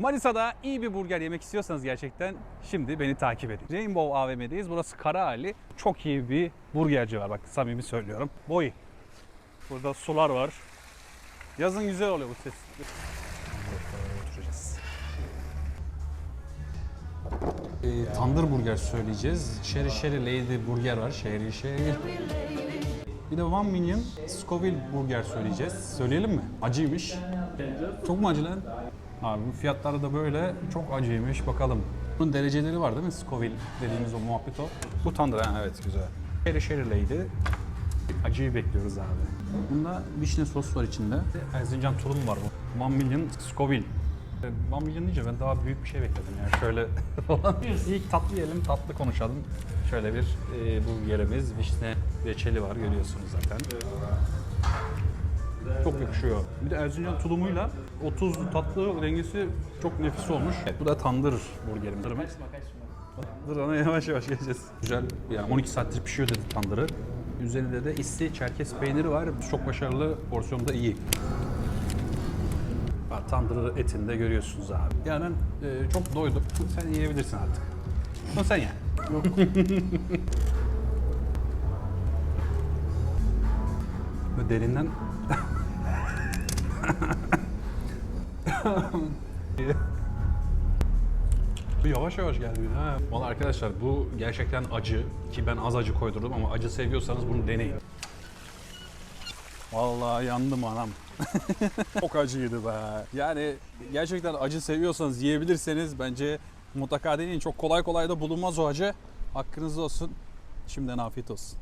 Manisa'da iyi bir burger yemek istiyorsanız gerçekten şimdi beni takip edin. Rainbow AVM'deyiz. Burası Karaali. Çok iyi bir burgerci var bak samimi söylüyorum. Boy. Burada sular var. Yazın güzel oluyor bu ses. Ee, tandır burger söyleyeceğiz. Sherry Sherry Lady burger var. Sherry Sherry. Bir de One Million Scoville burger söyleyeceğiz. Söyleyelim mi? Acıymış. Çok mu acı lan? Abi bu fiyatları da böyle çok acıymış. Bakalım. Bunun dereceleri var değil mi? Scoville dediğimiz o muhabbet o. Bu tandır ha evet güzel. Sherry Lady. Acıyı bekliyoruz abi. Bunda vişne sos var içinde. Erzincan tulum var bu. One Million Scoville. E, One Million deyince ben daha büyük bir şey bekledim yani şöyle falan. İlk tatlı yiyelim, tatlı konuşalım. Şöyle bir e, burgerimiz, vişne reçeli var görüyorsunuz zaten. Çok yakışıyor. Bir de Erzincan tulumuyla o tuzlu tatlı dengesi çok nefis olmuş. Evet, bu da tandır burgerimiz. Dur ona yavaş yavaş geleceğiz. Güzel yani 12 saattir pişiyor dedi tandırı. Üzerinde de isli çerkez peyniri var. Çok başarılı, porsiyonu da iyi. Bak, Tandır etini de görüyorsunuz abi. Yani ben e, çok doydum. Sen yiyebilirsin artık. Ama sen ye. Yok. derinden yavaş yavaş geldi. Ha. Valla arkadaşlar bu gerçekten acı ki ben az acı koydurdum ama acı seviyorsanız bunu deneyin. Vallahi yandım anam. Çok acıydı be. Yani gerçekten acı seviyorsanız yiyebilirseniz bence mutlaka deneyin. Çok kolay kolay da bulunmaz o acı. Hakkınızda olsun. Şimdiden afiyet olsun.